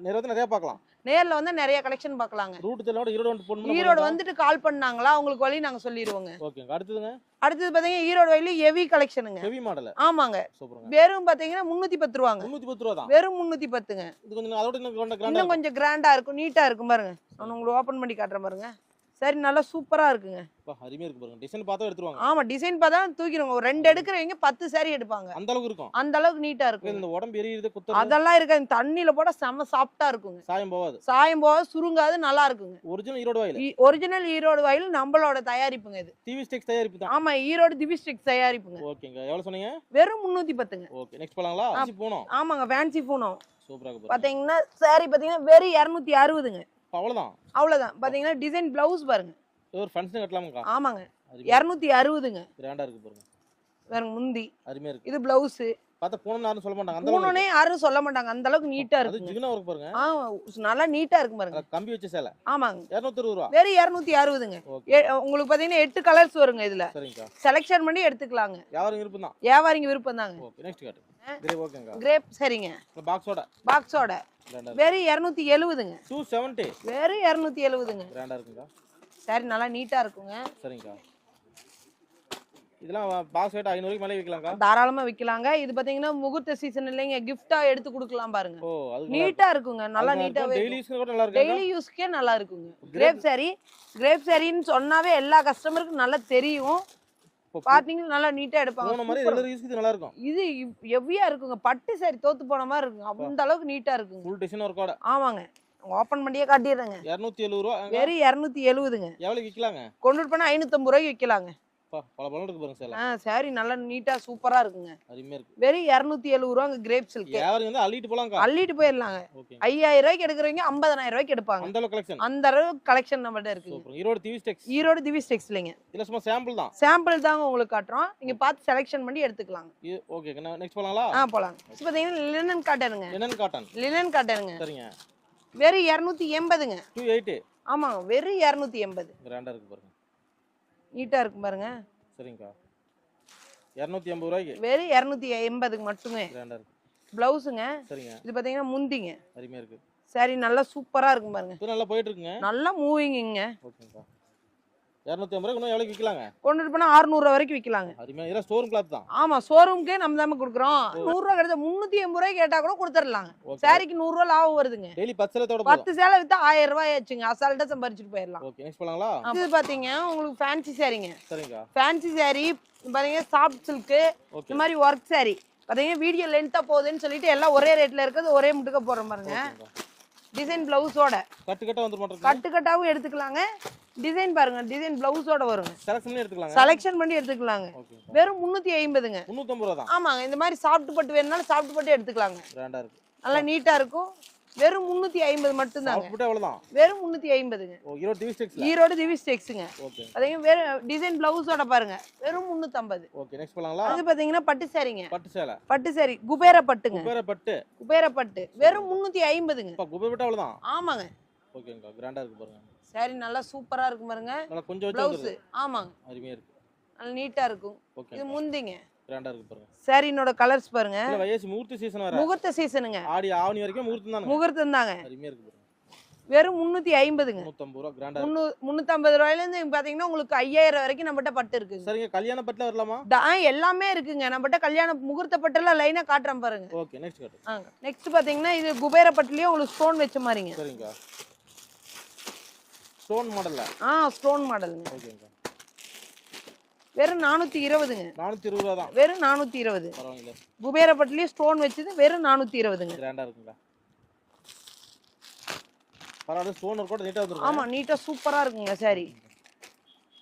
நேரத்தில் நிறைய பார்க்கலாம். நேர்ல வந்து நிறைய கலெக்ஷன் பார்க்கலாங்க. ரூட் தெரியல ஈரோடு வந்து ஈரோடு வந்துட்டு கால் பண்ணாங்களா உங்களுக்கு வழி நாங்க சொல்லிடுவோங்க ஓகேங்க. அடுத்ததுங்க? அடுத்தது பாத்தீங்கன்னா ஈரோடு வயலு ஹெவி கலெக்ஷனுங்க ஹெவி மாடல் ஆமாங்க. வெறும் பாத்தீங்கன்னா முன்னூத்தி பத்து ரூபாங்க. முந்நூற்றி பத்து ரூபா தான் வெறும் முன்னூத்தி பத்துங்க. இது கொஞ்சம் அதோட இன்னும் கொஞ்சம் கிராண்டா இருக்கும். நீட்டா இருக்கும் பாருங்க. நான் உங்களுக்கு ஓபன் பண்ணி காட்டுறேன் பாருங்க. சரி நல்லா சூப்பரா இருக்குங்க. அருமையாக இருக்கு பாருங்க. டிசைன் பார்த்தா எடுத்துருவாங்க. ஆமா டிசைன் பார்த்தா தூக்கிடுவாங்க. ஒரு ரெண்டு எடுக்கிறவங்க பத்து saree எடுப்பாங்க. அந்த அளவுக்கு இருக்கும். அந்த அளவுக்கு நீட்டா இருக்கும். இந்த உடம்பு எரியுது அதெல்லாம் இருக்காது. தண்ணியில போட செம்ம சாஃப்டா இருக்குங்க. சாயம் போகாது. சாயம் சுருங்காது நல்லா இருக்குங்க. ஒரிஜினல் ஈரோடு வாயில். ஒரிஜினல் ஈரோடு வயல் நம்மளோட தயாரிப்புங்க இது. டிவி ஸ்டெக்ஸ் தயாரிப்பு தான் ஆமா ஈரோடு திவிஸ்டிக் தயாரிப்புங்க. ஓகேங்க. எவ்வளோ சொன்னீங்க? வெறும் முன்னூத்தி பத்துங்க. ஓகே நெக்ஸ்ட் போனோம் ஆமாங்க ஃபேன்சி பூனம் சூப்பராக பாத்தீங்கன்னா saree பாத்தீங்கன்னா வெறும் இரநூத்தி அறுபதுங்க. அப்ப அவ்வளவுதான். அவ்வளவுதான். பாத்தீங்கன்னா டிசைன் பிளவுஸ் பாருங்க. ஒரு ஃபங்க்ஷன் கட்டலாமுக்கா ஆமாங்க. இரநூத்தி அறுபதுங்க. கிராண்டா இருக்கு பாருங்க. வேற முந்தி. அருமையா இருக்கு. இது பிளவுஸ் பார்த்தா போனோம்னு சொல்ல மாட்டாங்க. அந்த பூனனே யாரும் சொல்ல மாட்டாங்க. அந்த அளவுக்கு நீட்டா அது இருக்குங்க ஜிகினா ஒர்க் பாருங்க. ஆ நல்லா நீட்டா இருக்கும் பாருங்க. கம்பி வச்ச சேலை. ஆமாங்க. இரநூத்தி இருபது ரூபா. வெறும் இரநூத்தி அறுபதுங்க. ஓகே. எ- உங்களுக்கு பாத்தீங்கன்னா எட்டு கலர்ஸ் வருங்க இதுல. சரிங்கக்கா. செலெக்ஷன் பண்ணி எடுத்துக்கலாங்க. யாரும் விருப்பம் தான் வியாபாரிங்க விருப்பம் தாங்க ஓகே நெக்ஸ்ட் காட்டு கிரே ஓகேங்க கிரேப் சரிங்க. பாக்ஸோட பாக்ஸோட வெறும் இரநூத்தி எழுபதுங்க. டூ செவன்ட்டி வெறும் இரநூத்தி எழுபதுங்க. கிராண்டா இருக்குங்க சரி நல்லா நீட்டா இருக்குங்க. சரிங்கக்கா. இதெல்லாம் பாக்ஸ் ரேட் ஐநூறுக்கு மேலே விற்கலாம்க்கா? தாராளமா விற்கலாங்க இது பாத்தீங்கன்னா முகூர்த்த சீசன் இல்லைங்க. கிஃப்டா எடுத்து கொடுக்கலாம் பாருங்க. நீட்டா இருக்குங்க. நல்லா நீட்டாவே டெய்லி யூஸ் கூட நல்லா இருக்கு டெய்லி யூஸ்க்கே நல்லா இருக்குங்க. கிரேப் சாரி கிரேப் சாரின்னு சொன்னாவே எல்லா கஸ்டமருக்கும் நல்லா தெரியும். பாத்தீங்கன்னா நல்லா நீட்டா எடுப்பாங்க. போன யூஸ்க்கு இது நல்லா இருக்கும். இது எவ்வியா இருக்குங்க. பட்டு சாரி தோத்து போன மாதிரி இருக்குங்க. அந்த அளவுக்கு நீட்டா இருக்குங்க. ஃபுல் டிசைன் ஒர்க்கோட ஆமாங்க. ஓப்பன் பண்ணியே காட்டிடுறேங்க. இரநூத்தி எழுபது ரூபா. வெறும் இரநூத்தி எழுபதுங்க. எவ்வளோக்கு விற்கலாங்க கொண்டுட்டு போனால் ஐநூற்றம்பது ரூபாய்க்கு விற்கலாங்க பா பல பலன் இருக்கு பாருங்க சேலை. ஆ சாரி நல்லா நீட்டாக சூப்பராக இருக்குங்க. அருமையாக இருக்கு. வெறும் இரநூத்தி எழுபது ரூபாங்க கிரேப் சில்க்கு வியாபாரி வந்து அள்ளிட்டு போலாம்க்கா. அள்ளிட்டு போயிடலாங்க ஐயாயிரம் ரூபாய்க்கு எடுக்கிறவங்க ஐம்பதனாயிரம் ரூபாய்க்கு எடுப்பாங்க. அந்த அளவு கலெக்ஷன் அந்த அளவு கலெக்ஷன் நம்மகிட்ட சூப்பர். ஈரோடு டிவி ஸ்டெக்ஸ் ஈரோடு திவிஸ் டெக்ஸ்லைங்க இல்ல சும்மா சாம்பிள் தான். சாம்பிள் தாங்க உங்களுக்கு காட்டுறோம். நீங்க பார்த்து செலெக்ஷன் பண்ணி எடுத்துக்கலாங்க. இது ஓகே நெக்ஸ்ட் போலாங்களா? ஆ போலாங்க. இப்போ பார்த்தீங்கன்னா லினன் காட்டனுங்க என்னன்னு காட்டன் லினன் காட்டனுங்க சரிங்க. வெறும் இரநூத்தி எண்பதுங்க. டூ எயிட்டு ஆமாங்க வெறும் இரநூத்தி எண்பது. கிராண்டா இருக்கு பாருங்க. நீட்டாக இருக்கும் பாருங்க. சரிங்கக்கா. இரநூத்தி எண்பது ரூபாய்க்கு. வெறும் இரநூத்தி எண்பதுக்கு மட்டுமே. கிராண்டா இருக்கு. ப்ளவுஸுங்க. சரிங்க. இது பார்த்தீங்கன்னா முந்திங்க. அருமையா இருக்கு. சரி நல்லா சூப்பராக இருக்கும் பாருங்க. இது நல்லா போயிட்டு இருக்குங்க. நல்லா மூவிங்குங்க. ஓகேங்கக்கா. இரநூத்தி ஐம்பது விற்கலாங்க? கொண்டுட்டு போனால் அறுநூறுவா வரைக்கும் விற்கலாங்க. அருமையா. இதெல்லாம் கிளாத் தான். ஷோரூம்க்கே நம்ம தாம கொடுக்குறோம். நூறுரூவா கிடைச்சா முந்நூற்றி எண்பது ரூபாய் கேட்டால் கூட கொடுத்துடலாங்க சாரிக்கு நூறுரூவா லாபம் வருதுங்க. டெய்லி பத்து சேலத்தோட பத்து சேலை வித்தா ஆயிரம் ரூபாய் ஆச்சுங்க அசால்ட்டா சம்பாரிச்சுட்டு போயிடலாம் ஓகே நெக்ஸ்ட் போலாங்களா? இது பாத்தீங்க உங்களுக்கு ஃபேன்சி சாரீங்க. ஃபேன்சி சாரி பாத்தீங்கன்னா சாஃப்ட் சில்க்கு இந்த மாதிரி ஒர்க் சாரி பாத்தீங்கன்னா வீடியோ லென்த்தா போகுதுன்னு சொல்லிட்டு எல்லாம் ஒரே ரேட்ல இருக்கிறது ஒரே முட்டுக்க போடுற பாருங்க. டிசைன் பிளவுஸோட கட்டு கட்டா வந்துட மாட்டேங்க கட்டு கட்டாவும் எடுத்துக்கலாங்க. டிசைன் பாருங்க டிசைன் பிளவுஸோட வருங்க. செலக்ஷன் பண்ணி எடுத்துக்கலாங்க. செலெக்ஷன் பண்ணி எடுத்துக்கலாங்க. வெறும் முந்நூற்றி ஐம்பதுங்க. முந்நூற்றம்பது ரூபா தான். ஆமாங்க இந்த மாதிரி சாஃப்ட் பட்டு வேணுனாலும் சாஃப்ட் பட்டு எடுத்துக்கலாங்க. கிராண்டா இருக்கு. நல்லா நீட்டா இருக்கும். வெறும் முந்நூற்றி ஐம்பது அவுட்புட் எவ்வளோதான் வெறும் முந்நூற்றி ஐம்பதுங்க. ஈரோடு டிவி ஸ்டெக்ஸ்ல ஈரோடு திவிஸ் டெக்ஸுங்க ஓகே. பாத்தீங்கன்னா வெறும் டிசைன் பிளவுஸோட பாருங்க. வெறும் நெக்ஸ்ட் போலாங்களா? அது பாத்தீங்கன்னா பட்டு சாரிங்க. பட்டு சேலை. பட்டு சாரி குபேர பட்டுங்க. குபேர பட்டு. குபேர பட்டு. வெறும் முந்நூற்றி ஐம்பதுங்க. குபேர பட்டு அவ்வளோதான் ஆமாங்க. ஓகேங்கக்கா கிராண்டா இருக்கு பாருங்க. சாரி நல்லா சூப்பரா இருக்கும் பாருங்க. நல்லா கொஞ்சம் பிளவுஸ் ஆமாங்க. அருமையா இருக்கு. நல்லா நீட்டா இருக்கும். இது முந்திங்க. கிராண்டா இருக்கு பாருங்க. சாரினோட கலர்ஸ் பாருங்க. இல்ல வயசு முகூர்த்த சீசன் வர முகூர்த்த சீசனுங்க ஆடி ஆவணி வரைக்கும் முகூர்த்தம் தானே முகூர்த்தம் தாங்க. அருமையா இருக்கு பாருங்க. வெறும் முந்நூற்றி ஐம்பதுங்க. நூற்றம்பது ரூபா கிராண்டா பாத்தீங்கன்னா உங்களுக்கு ஐயாயிரம் வரைக்கும் நம்மகிட்ட பட்டு இருக்குங்க சரிங்க கல்யாண பட்டில் வரலாமா? எல்லாமே இருக்குங்க. நம்மகிட்ட கல்யாண முகூர்த்த பட்டெல்லாம் லைனா காட்டுறேன் பாருங்க. ஓகே நெக்ஸ்ட் கட்டு நெக்ஸ்ட் பாத்தீங்கன்னா இது குபேர பட்டுலயே உங்களுக்கு ஸ்டோன் வச்ச மாதிரிங்க. சரிங்கக்கா ஸ்டோன் மாடல்ல ஆ ஸ்டோன் மாடலுங்க ஓகேங்கக்கா வெறும் நானூத்தி இருபதுங்க. நானூற்றி இருபது ரூபா தான் வெறும் நானூத்தி இருபது. பரவாயில்ல குபேர பட்டுலயே ஸ்டோன் வச்சது வெறும் நானூத்தி இருபதுங்க. கிராண்டா இருக்குங்களா? பரவாயில்ல ஸ்டோன் கூட நீட்டாக வந்துருக்கும் ஆமா நீட்டா சூப்பரா இருக்குங்க சாரி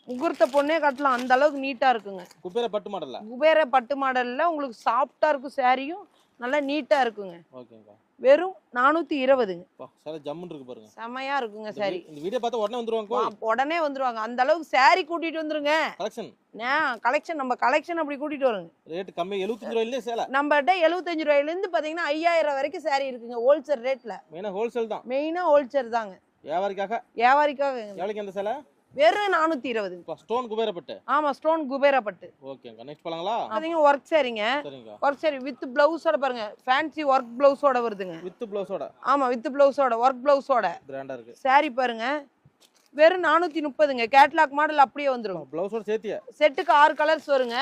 முகூர்த்த பொண்ணே கட்டலாம் அந்த அளவுக்கு நீட்டா இருக்குங்க. குபேர பட்டு மாடல்ல? குபேர பட்டு மாடல்ல உங்களுக்கு சாஃப்டா இருக்கும் சாரியும் நல்லா நீட்டா இருக்குங்க. ஓகேங்கக்கா வெறும் நானூத்தி இருபதுங்க. சார் ஜம்முன்னு இருக்கு பாருங்க. செமையா இருக்குங்க சாரி இந்த வீடியோ பார்த்தா உடனே வந்துருவாங்க உடனே வந்துருவாங்க. அந்த அளவுக்கு சாரி கூட்டிட்டு வந்துருங்க. கலெக்ஷன் கலெக்ஷன் நம்ம கலெக்ஷன் அப்படி கூட்டிட்டு வருங்க. ரேட்டு கம்மி எழுபத்தஞ்சு ரூபாயிலே சேலை. நம்மகிட்ட எழுபத்தஞ்சு ரூபாயில இருந்து பாத்தீங்கன்னா ஐயாயிரம் வரைக்கும் சாரி இருக்குங்க ஹோல்சேல் ரேட்ல மெயினாக ஹோல்சேல் தான். மெயினா ஹோல்சேல் தாங்க. வியாபாரிக்காக? வியாபாரிக்காக எவ்வளோக்கு அந்த சேலை? வெறும் நானூத்தி இருபது. ஸ்டோன் குபேர பட்டு ஆமா ஸ்டோன் குபேரா பட்டு ஓகேங்கக்கா நெக்ஸ்ட் போலாங்களா பாத்தீங்க ஒர்க் சாரிங்க. ஒர்க் சாரி வித் பிளவுஸோட பாருங்க. ஃபேன்சி ஒர்க் பிளவுஸோட வருதுங்க. வித் ப்ளவுஸோட ஆமா வித் பிளவுஸோட ஒர்க் பிளவுஸோட கிராண்டா இருக்கு. சாரி பாருங்க. வெறும் நானூத்தி முப்பதுங்க. கேட்லாக் மாடல் அப்படியே வந்துரும். ப்ளவுஸோட சேர்த்தியா? செட்டுக்கு ஆறு கலர்ஸ் வருங்க.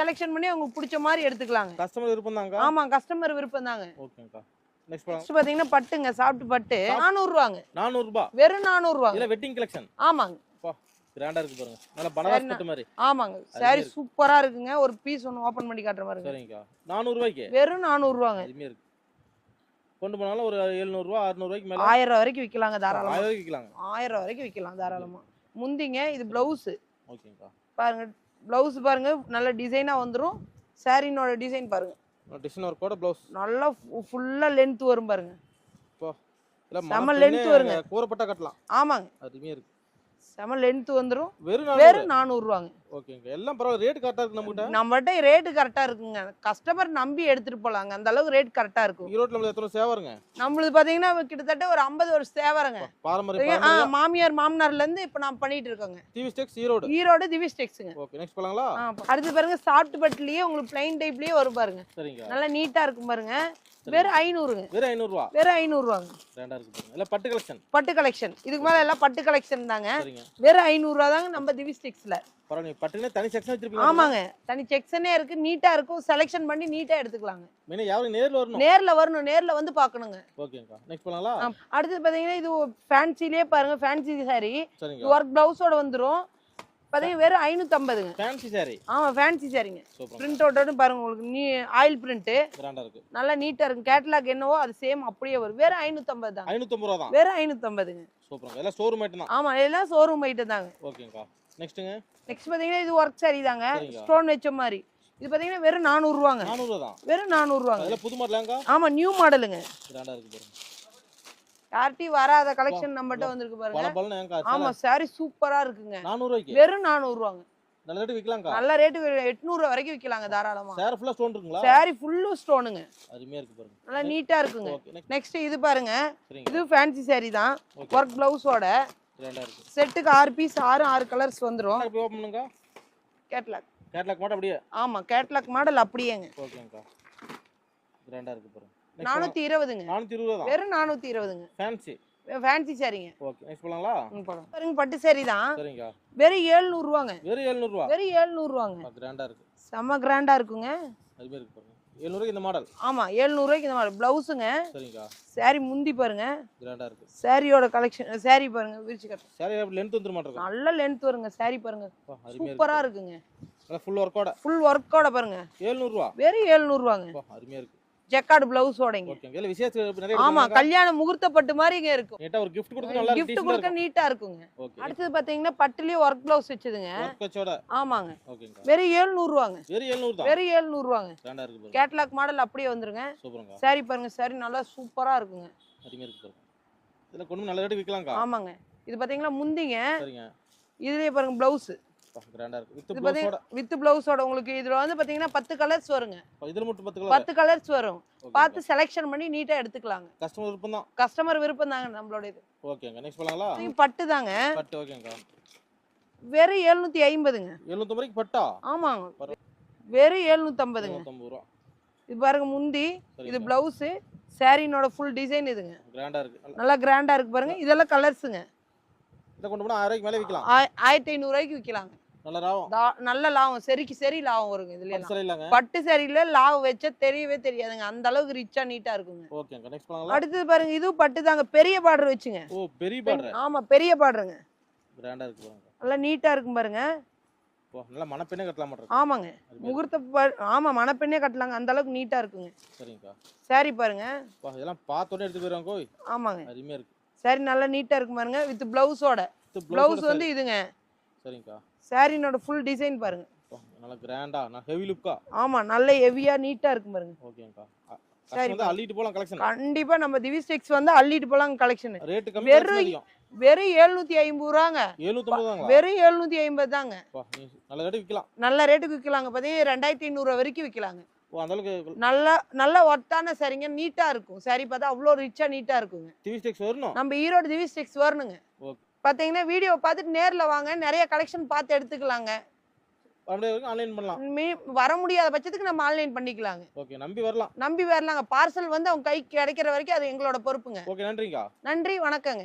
செலெக்ஷன் பண்ணி உங்களுக்கு பிடிச்ச மாதிரி எடுத்துக்கலாங்க. கஸ்டமர் விருப்பம் தாங்க ஆமா கஸ்டமர் விருப்பம் தாங்க ஓகேங்கக்கா நெக்ஸ்ட் பாத்தீங்கன்னா பட்டுங்க சாப்பிட்டு பட்டு. நானூறு ரூபாங்க நானூறுபா? வெறும் நானூறு இதில் வெட்டிங் கலெக்ஷன் ஆமாங்க. கிராண்டா இருக்கு பாருங்க. நல்லா பனாரஸ். பட்டு மாதிரி. ஆமாங்க. சாரி சூப்பரா இருக்குங்க. ஒரு பீஸ் ஒன்று ஓபன் பண்ணி காட்டுற பாருங்க சரிங்கக்கா. நானூறுரூவாய்க்கு வெறும் நானூறு ரூபாங்க அருமையாக இருக்கு. கொண்டு போனாலும் ஒரு எழுநூறுவா அறுநூறுவாய்க்கு மேலே. ஆயிரம் ரூபாய் வரைக்கும் விற்கலாங்க தாராளமா. ஆயிரம் ரூபாய்க்கு விற்கலாங்க ஆயிரம் ரூபாய் வரைக்கும் விற்கலாம் தாராளமா. முந்திங்க இது பிளவுஸ் ஓகேங்கக்கா. பாருங்க பிளவுஸ் பாருங்க. நல்ல டிசைனா வந்துரும். சாரினோட டிசைன் பாருங்க. டிசைன் ஒர்க்கோட ப்ளவுஸ் நல்லா ஃபுல்லா லென்த் வரும் பாருங்க. இப்போ இல்லை செம length வருங்க. கூறப்பட்டா கட்டலாம். ஆமாங்க. அருமையாக இருக்கு. செம லென்த் வந்துரும். வெறும் வெறும் நானூறு ரூபாங்க ஓகேங்க. எல்லாம் பரவாயில்ல. ரேட் கரெக்டாக இருக்கு நம்மகிட்ட? நம்மகிட்ட ரேட்டு கரெக்டா இருக்குங்க. கஸ்டமர் நம்பி எடுத்துட்டு போலாங்க. அந்த அளவுக்கு ரேட் கரெக்டா இருக்கும். ஈரோட்டில் நம்மளுக்கு எத்தனை சேவாருங்க நம்மளுது பாத்தீங்கன்னா கிட்டத்தட்ட ஒரு ஐம்பது வருஷம் தேவரங்க பாரம்பரிய ஆ, மாமியார் மாமனார்ல இருந்து இப்ப நான் பண்ணிட்டு இருக்கோங்க. டிவி ஸ்டெக்ஸ் ஈரோடு? ஈரோடு திவிஸ் டெக்ஸுங்க ஓகே நெக்ஸ்ட் போலாங்களா? ஆ, அடுத்து பாருங்க சாஃப்ட் பட்லயே உங்களுக்கு பிளைன் டைப்லயே வரும் பாருங்க. சரிங்க. நல்லா நீட்டா இருக்கும் பாருங்க. வெறும் ஐநூறுங்க வெறும் ஐநூறுரூவா வெறும் ஐநூறுவாங்க. ரெண்டா இருக்கு பாருங்க. இல்லை பட்டு கலெக்ஷன் பட்டு கலெக்ஷன் இதுக்கு மேல எல்லாம் பட்டு கலெக்ஷன் தாங்க. வெறும் ஐநூறுரூவா தாங்க நம்ம திவிஸ் டெக்ஸ்ல பரவாயில்ல பட்டுனே தனி செக்ஷன் வச்சிருப்பீங்க ஆமாங்க. தனி செக்ஷனே இருக்கு நீட்டா இருக்கும். செலெக்ஷன் பண்ணி நீட்டா எடுத்துக்கலாங்க. யாரும் நேரில் வரணும்? நேர்ல வரணும் நேர்ல வந்து பார்க்கணுங்க. ஓகேங்கக்கா நெக்ஸ்ட் போலாங்களா? அடுத்தது பாத்தீங்கன்னா இது ஃபேன்சிலே பாருங்க ஃபேன்சி சாரி ஒர்க் பிளவுஸோட வந்துரும். பார்த்தீங்கன்னா வெறும் ஐநூற்றம்பதுங்க ஃபேன்சி சாரி ஆமாம் ஃபேன்சி சாரிங்க பிரிண்ட் அவுட்டோடு பாருங்க உங்களுக்கு. நீ ஆயில் பிரிண்ட்டு நல்லா நீட்டாக இருக்கும். கேட்லாக் என்னவோ அது சேம் அப்படியே வரும். வெறும் ஐநூற்றம்பது தாங்க. ஐநூத்தம்பது ரூபா தான். வெறும் ஐநூற்றம்பதுங்க சூப்பருங்க. எல்லாம் ஷோரூம் ஐட்டம் தான். ஆமாம் எல்லாம் ஷோரூம் ஐட்டம் தாங்க. ஓகேங்கக்கா நெக்ஸ்ட்டுங்க நெக்ஸ்ட் பார்த்தீங்கன்னா இது ஒர்க் சாரி தாங்க. ஸ்டோன் வச்ச மாதிரி. இது பார்த்தீங்கன்னா வெறும் நானூறுரூவாங்க நானூறுவா தான். வெறும் நானூறுரூவாங்க அதில் புது மாடலாங்கக்கா ஆமாம் நியூ மாடலுங்க கிராண்டா இருக்கு பாருங்க. யார்ட்டையும் வராத கலெக்ஷன் நம்மகிட்ட வந்திருக்கு பாருங்க. ஆமா சாரி சூப்பரா இருக்குங்க. நானூறுவாய்க்கு? வெறும் நல்ல ரேட்டு விற்கலாம்க்கா நல்ல எட்நூறு வரைக்கும் விற்கலாங்க தாராளமா. சேர் ஃபுல்லாக ஸ்டோன் இருக்குங்களா? சாரி ஃபுல்லு ஸ்டோனுங்க அருமையாக இருக்கு பாருங்க. நல்லா நீட்டா இருக்குங்க. நெக்ஸ்ட் இது பாருங்க. இது ஃபேன்சி சாரி தான். ஒர்க் பிளவுஸோட செட்டுக்கு ஆறு பீஸ் ஆறு ஆறு கலர்ஸ் வந்துரும். பண்ணுங்க. கேட்லாக் கேட்லாக் மட்டும் அப்படியே? ஆமா கேட்லாக் மாடல் அப்படியேங்க. ஓகேங்கக்கா கிராண்டா இருக்கு பாருங்க. நானூத்தி இருபதுங்க. இருபது தான் வெறும் நானூத்தி இருபதுங்க. ஃபேன்சி ஃபேன்சி சாரிங்க ஓகே நெக்ஸ்ட் போலாங்களா போலாம். பாருங்க பட்டு சாரி தான் சரிங்கக்கா வெறும் ஏழ்நூறு ரூபாங்க வெறும் எழுநூறுவா வெறும் ஏழ்நூறு ரூபாங்க கிராண்டா இருக்கு. செம்ம கிராண்டா இருக்குங்க. அருமையாக இருக்கு பாருங்க. எழுநூறுக்கு இந்த மாடல் ஆமா ஏழ்நூறுவாய்க்கு இந்த மாதிரி பிளவுஸுங்க சரிங்கக்கா சாரி முந்தி பாருங்க. கிராண்டா இருக்கு. சாரியோட கலெக்ஷன் சாரி பாருங்க விரிச்சு கட்டு சரி லென்த் வந்துட மாட்டேங்க நல்ல லென்த் வருங்க சாரி பாருங்க. சூப்பரா இருக்கு. இருக்குங்க. ஃபுல் ஒர்க்கோட ஃபுல் ஒர்க்கோட பாருங்க. எழுநூறுவா வெறும் ஏழ்நூறுவாங்க. அருமையாக இருக்கு. ஜெக்கார்டு பிளவுஸோடங்க ஆமா கல்யாண முகூர்த்த பட்டு மாதிரி இங்க இருக்கும் கிஃப்ட் கொடுக்க நீட்டா இருக்குங்க. அடுத்தது பாத்தீங்கன்னா பட்டுலயே ஒர்க் பிளவுஸ் வச்சதுங்க. ஆமாங்க. வெறும் எழுநூறு தான்? வெறும் இருக்கு பாருங்க. கேட்லாக் மாடல் அப்படியே வந்துருங்க. சாரி பாருங்க சாரி நல்லா சூப்பரா இருக்குங்க. ஆமாங்க. இது பாத்தீங்கன்னா முந்திங்க. இதுலயே பாருங்க பிளவுஸ் கிராண்டா இருக்கு. வித் ப்ளவுஸோட பாத்தீங்கன்னா வித் பிளவுஸோட உங்களுக்கு இதுல வந்து பாத்தீங்கன்னா பத்து கலர்ஸ் வருங்க. இதில் மட்டும் கலர் கலர்ஸ் வரும். பார்த்து செலெக்ஷன் பண்ணி நீட்டா எடுத்துக்கலாங்க. கஸ்டமர் விருப்பம் தான் கஸ்டமர் விருப்பம் தாங்க நம்மளோட இது ஓகேங்க நெக்ஸ்ட் போலாங்களா? இது பட்டு தாங்க பட்டு ஓகேங்கக்கா வெறும் எழுநூத்தி ஐம்பதுங்க. எழுநூத்தம்பது ரூபாய்க்கு பட்டா? ஆமாங்க. வெறும் எழுநூத்தி ஐம்பதுங்க எழுநூத்தம்பது ரூபா. இது பாருங்க முந்தி இது பிளவுஸ் சாரினோட ஃபுல் டிசைன் இதுங்க. கிராண்டா இருக்கு. நல்லா- கிராண்டா இருக்கு பாருங்க. இதெல்லாம் கலர்ஸுங்க இதை கொண்டு போனால் ஆயிரம் ரூபாய்க்கு மேலே விற்கலாம் ஆயிரத்தி விற்கலாங்க நல்ல லாபம். சரிக்கு சரி லாபம் வருங்க இதுல பட்டு சரியில லாபம் வச்சா தெரியவே தெரியாதுங்க. அந்த அளவுக்கு ரிச்சா நீட்டா இருக்குங்க. அடுத்தது பாருங்க இதுவும் பட்டு தாங்க. பெரிய பார்டர் வச்சுங்க. ஆமா பெரிய பார்டருங்க இருக்கு பாருங்க. நல்லா நீட்டா இருக்கும் பாருங்க. நல்லா மணப்பெண்ணே கட்டலாம் மாட்டேன் ஆமாங்க. முகூர்த்த ஆமா மணப்பெண்ணே கட்டலாங்க. அந்த அளவுக்கு நீட்டா இருக்குங்க. சரிங்கக்கா. சாரி பாருங்க. வா இதெல்லாம் பார்த்தோன்னே எடுத்து போயிடுவாங்க கோய். ஆமாங்க. இருக்கு. சாரி நல்லா நீட்டா இருக்கும் பாருங்க. வித் பிளவுஸோட பிளவுஸ் வந்து இதுங்க. சரிங்கக்கா. சாரினோட ஃபுல் டிசைன் பாருங்க. நல்லா கிராண்டா நான் ஹெவி லுக்கா ஆமா நல்ல ஹெவியா நீட்டா இருக்கும் பாருங்க. சரி, வந்து அள்ளிட்டு கலெக்ஷன் கண்டிப்பா நம்ம திவிஸ்டெக்ஸ் வந்து அள்ளிட்டு போலாம் கலெக்ஷன் கம்மி வெறும் வெறும் எழுநூத்தி ஐம்பது ரூபாங்க. வெறும் எழுநூத்தி ஐம்பது தாங்க. நல்ல ரேட்டு விற்கலாம். நல்ல ரேட்டுக்கு விற்கலாங்க. பார்த்தீங்கன்னா ரெண்டாயிரத்தி ஐநூறுரூவா வரைக்கும் விற்கலாங்க. நல்ல நல்ல ஒர்த்தான சரிங்க நீட்டா இருக்கும். சரி பார்த்தா அவ்வளோ ரிச்சா நீட்டா இருக்குங்க. ஸ்டெக்ஸ் நம்ம ஈரோடு திவிஸ்டெக்ஸ் வரணுங்க. ஓகே பார்த்தீங்கன்னா வீடியோ பார்த்துட்டு நேர்ல வாங்க. நிறைய கலெக்ஷன் பார்த்து எடுத்துக்கலாங்க. வர முடியாத பட்சத்துக்கு நம்ம ஆன்லைன் பண்ணிக்கலாங்க. ஓகே நம்பி வரலாம். நம்பி வரலாங்க. பார்சல் வந்து அவங்க கைக்கு கிடைக்கிற வரைக்கும் அது எங்களோட பொறுப்புங்க. ஓகே நன்றிங்கக்கா நன்றி வணக்கங்க.